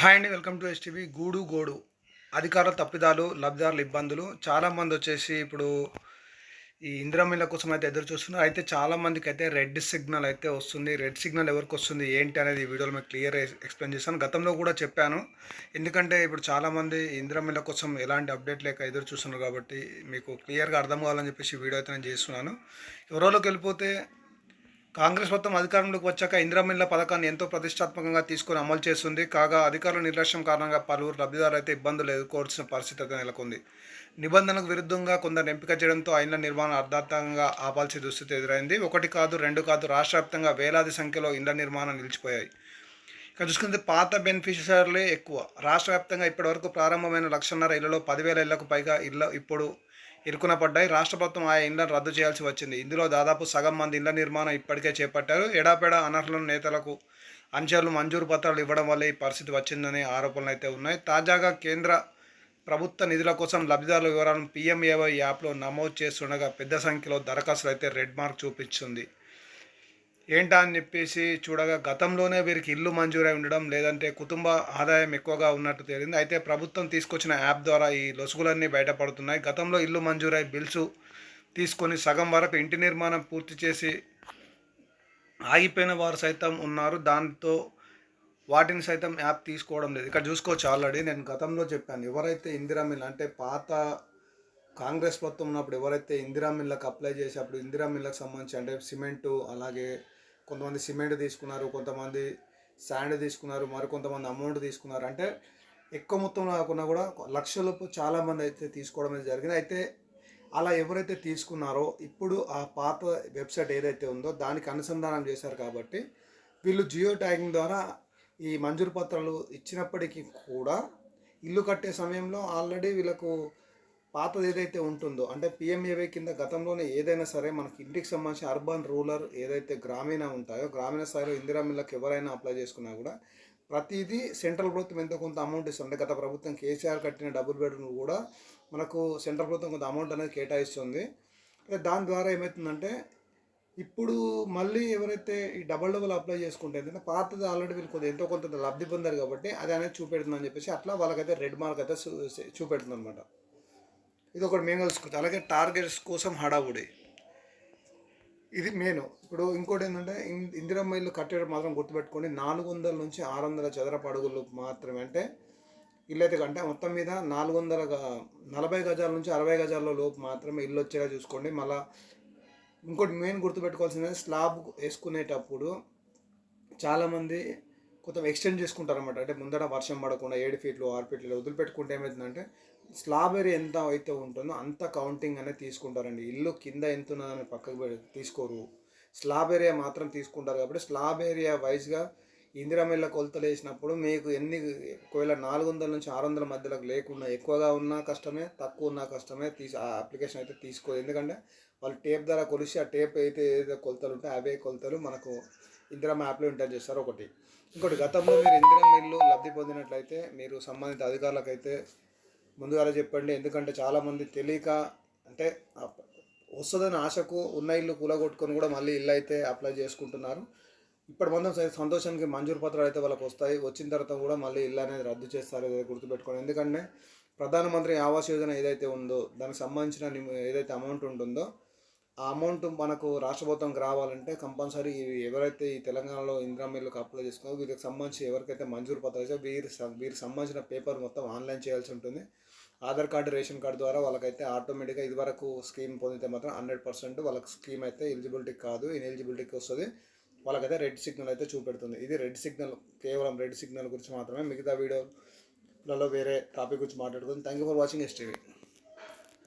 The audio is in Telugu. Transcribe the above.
హాయ్ అండి వెల్కమ్ టు ఎస్టీవీ గూడు గోడు. అధికారుల తప్పిదాలు లబ్ధిదారుల ఇబ్బందులు చాలామంది వచ్చేసి ఇప్పుడు ఈ ఇందిరామిల్ల కోసం అయితే ఎదురు చూస్తున్నారు. అయితే చాలా మందికి అయితే రెడ్ సిగ్నల్ అయితే వస్తుంది. రెడ్ సిగ్నల్ ఎవరికి వస్తుంది ఏంటి అనేది ఈ వీడియోలో మీకు క్లియర్ ఎక్స్ప్లెయిన్ చేస్తాను. గతంలో కూడా చెప్పాను. ఎందుకంటే ఇప్పుడు చాలామంది ఇందిరామిల్ల కోసం ఎలాంటి అప్డేట్ లేక ఎదురు చూస్తున్నారు కాబట్టి మీకు క్లియర్గా అర్థం కావాలని చెప్పేసి వీడియో అయితే నేను చేస్తున్నాను. ఎవరోలోకి వెళ్ళిపోతే కాంగ్రెస్ మొత్తం అధికారంలోకి వచ్చాక ఇందిరామిల్ల పథకాన్ని ఎంతో ప్రతిష్టాత్మకంగా తీసుకొని అమలు చేస్తుంది. కాగా అధికారుల నిర్లక్ష్యం కారణంగా పలువురు లబ్ధిదారులు అయితే ఇబ్బందులు ఎదుర్కోవాల్సిన పరిస్థితి అయితే నెలకొంది. నిబంధనలకు విరుద్ధంగా కొందరు ఎంపిక చేయడంతో అయిన నిర్మాణం అర్ధార్థంగా ఆపాల్సిన దుస్థితి ఎదురైంది. ఒకటి కాదు రెండు కాదు రాష్ట్ర వ్యాప్తంగా వేలాది సంఖ్యలో ఇండ్ల నిర్మాణం నిలిచిపోయాయి. ఇక చూసుకుంటే పాత బెనిఫిషియర్లే ఎక్కువ. రాష్ట్ర వ్యాప్తంగా ఇప్పటివరకు ప్రారంభమైన లక్షన్నర ఇళ్ళలో పదివేల ఇళ్ళకు పైగా ఇళ్ళ ఇప్పుడు ఇరుకున పడ్డాయి. రాష్ట్ర ప్రభుత్వం ఆయా ఇండ్లను రద్దు చేయాల్సి వచ్చింది. ఇందులో దాదాపు సగం మంది ఇండ్ల నిర్మాణం ఇప్పటికే చేపట్టారు. ఎడాపెడా అనర్హుల నేతలకు అంచర్లు మంజూరు పత్రాలు ఇవ్వడం వల్ల ఈ పరిస్థితి వచ్చిందనే ఆరోపణలు అయితే ఉన్నాయి. తాజాగా కేంద్ర ప్రభుత్వ నిధుల కోసం లబ్ధిదారుల వివరాలను పీఎంఏవై యాప్లో నమోదు చేస్తుండగా పెద్ద సంఖ్యలో దరఖాస్తులు అయితే రెడ్ మార్క్ చూపించింది. ఏంటా అని చెప్పేసి చూడగా గతంలోనే వీరికి ఇల్లు మంజూరై ఉండడం లేదంటే కుటుంబ ఆదాయం ఎక్కువగా ఉన్నట్టు తేలింది. అయితే ప్రభుత్వం తీసుకొచ్చిన యాప్ ద్వారా ఈ లొసుగులన్నీ బయటపడుతున్నాయి. గతంలో ఇల్లు మంజూరై బిల్సు తీసుకొని సగం వరకు ఇంటి నిర్మాణం పూర్తి చేసి ఆగిపోయిన వారు సైతం ఉన్నారు. దాంతో వాటిని సైతం యాప్ తీసుకోవడం లేదు. ఇక్కడ చూసుకోవచ్చు ఆల్రెడీ. నేను గతంలో చెప్పాను ఎవరైతే ఇందిరా మిల్ అంటే పాత కాంగ్రెస్ ప్రభుత్వం ఉన్నప్పుడు ఎవరైతే ఇందిరా మిల్లకు అప్లై చేసి అప్పుడు ఇందిరా మిల్లకు సంబంధించి అంటే సిమెంటు అలాగే కొంతమంది సిమెంట్ తీసుకున్నారు కొంతమంది శాండ్ తీసుకున్నారు మరికొంతమంది అమౌంట్ తీసుకున్నారు. అంటే ఎక్కువ మొత్తంలో కాకుండా కూడా లక్షలపు చాలామంది అయితే తీసుకోవడం అనేది జరిగింది. అయితే అలా ఎవరైతే తీసుకున్నారో ఇప్పుడు ఆ పాత వెబ్సైట్ ఏదైతే ఉందో దానికి అనుసంధానం చేశారు కాబట్టి వీళ్ళు జియో ట్యాగింగ్ ద్వారా ఈ మంజూరు పత్రాలు ఇచ్చినప్పటికీ కూడా ఇల్లు కట్టే సమయంలో ఆల్రెడీ వీళ్ళకు పాతది ఏదైతే ఉంటుందో అంటే పిఎంఏవై కింద గతంలోనే ఏదైనా సరే మనకి ఇంటికి సంబంధించి అర్బన్ రూరల్ ఏదైతే గ్రామీణ ఉంటాయో గ్రామీణ స్థాయిలో ఇందిరా మిల్లకి ఎవరైనా అప్లై చేసుకున్నా కూడా ప్రతిదీ సెంట్రల్ ప్రభుత్వం ఎంతో కొంత అమౌంట్ ఇస్తుంది? గత ప్రభుత్వం కేసీఆర్ కట్టిన డబుల్ బెడ్రూమ్ కూడా మనకు సెంట్రల్ ప్రభుత్వం కొంత అమౌంట్ అనేది కేటాయిస్తుంది. దాని ద్వారా ఏమవుతుందంటే ఇప్పుడు మళ్ళీ ఎవరైతే ఈ డబల్ డబల్ అప్లై చేసుకుంటే ఏంటంటే పాతది ఆల్రెడీ వీళ్ళు కొంత ఎంతో కొంత లబ్ధి పొందారు కాబట్టి అది అనేది చూపెడుతుందని చెప్పేసి అట్లా వాళ్ళకైతే రెడ్ మార్క్ అయితే చూపెడుతుంది అనమాట ఇది ఒకటి మేము కలుసుకోవచ్చు అలాగే టార్గెట్స్ కోసం హడావుడి. ఇది మెయిన్. ఇప్పుడు ఇంకోటి ఏంటంటే ఇందిరమ్మ ఇల్లు కట్టేటప్పుడు మాత్రం గుర్తుపెట్టుకోండి నాలుగు వందల నుంచి ఆరు వందల చదరపు అడుగులు మాత్రమే. అంటే ఇల్లు అయితే కంటే మొత్తం మీద నాలుగు వందల నలభై గజాల నుంచి అరవై గజాల లోపు మాత్రమే ఇల్లు వచ్చేలా చూసుకోండి. మళ్ళీ ఇంకోటి మెయిన్ గుర్తుపెట్టుకోవాల్సింది స్లాబ్ వేసుకునేటప్పుడు చాలామంది కొంత ఎక్స్టెండ్ చేసుకుంటారు అనమాట అంటే ముందర వర్షం పడకుండా ఏడు ఫీట్లు ఆరు ఫీట్లు వదిలిపెట్టుకుంటే ఏమవుతుందంటే స్లాబెరీ ఎంత అయితే ఉంటుందో అంత కౌంటింగ్ అనేది తీసుకుంటారండి. ఇల్లు కింద ఎంత ఉన్నదని పక్కకు తీసుకోరు. స్లాబ్ ఏరియా మాత్రం తీసుకుంటారు కాబట్టి స్లాబ్ ఏరియా వైజ్గా ఇందిరామిల్ల కొలతలు వేసినప్పుడు మీకు ఎన్ని ఒకవేళ నాలుగు వందల నుంచి ఆరు వందల మధ్యలోకి లేకుండా ఎక్కువగా ఉన్నా కష్టమే తక్కువ ఉన్నా కష్టమే తీసి ఆ అప్లికేషన్ అయితే తీసుకోదు ఎందుకంటే వాళ్ళు టేప్ ద్వారా కొలిసి ఆ టేప్ అయితే ఏదైతే కొలతలు ఉంటాయో అవే కొలతలు మనకు ఇందిరామ యాప్లో ఎంటర్ చేస్తారు ఒకటి. ఇంకోటి గతంలో మీరు ఇందిరా ఇల్లు లబ్ధి పొందినట్లయితే మీరు సంబంధిత అధికారులకు అయితే ముందుగానే చెప్పండి. ఎందుకంటే చాలామంది తెలియక అంటే వస్తుందని ఆశకు ఉన్న ఇల్లు కూలగొట్టుకొని కూడా మళ్ళీ ఇల్లు అయితే అప్లై చేసుకుంటున్నారు. ఇప్పటి మందం సంతోషానికి మంజూరు పత్రాలు అయితే వాళ్ళకి వస్తాయి. వచ్చిన తర్వాత కూడా మళ్ళీ ఇల్లు అనేది రద్దు చేస్తారు గుర్తుపెట్టుకోండి. ఎందుకంటే ప్రధానమంత్రి ఆవాస్ యోజన ఏదైతే ఉందో దానికి సంబంధించిన ఏదైతే అమౌంట్ ఉంటుందో ఆ అమౌంట్ మనకు రాష్ట్ర ప్రభుత్వంకి రావాలంటే కంపల్సరీ ఎవరైతే ఈ తెలంగాణలో ఇందిరా అప్లై చేసుకున్నారో వీరికి సంబంధించి ఎవరికైతే మంజూరు పత్రాలు వీరి వీరికి సంబంధించిన పేపర్ మొత్తం ఆన్లైన్ చేయాల్సి ఉంటుంది. ఆధార్ కార్డు రేషన్ కార్డు ద్వారా వాళ్ళకైతే ఆటోమేటిక్గా ఇదివరకు స్కీమ్ పొందితే మాత్రం హండ్రెడ్ పర్సెంట్ వాళ్ళకి స్కీమ్ అయితే ఎలిజిబిలిటీ కాదు ఇన్ఎలిజిబిలిటీకి వస్తుంది. వాళ్ళకైతే రెడ్ సిగ్నల్ అయితే చూపెడుతుంది. ఇది రెడ్ సిగ్నల్ కేవలం రెడ్ సిగ్నల్ గురించి మాత్రమే మిగతా వీడియోలలో వేరే టాపిక్ గురించి మాట్లాడుతుంది thank you for watching STV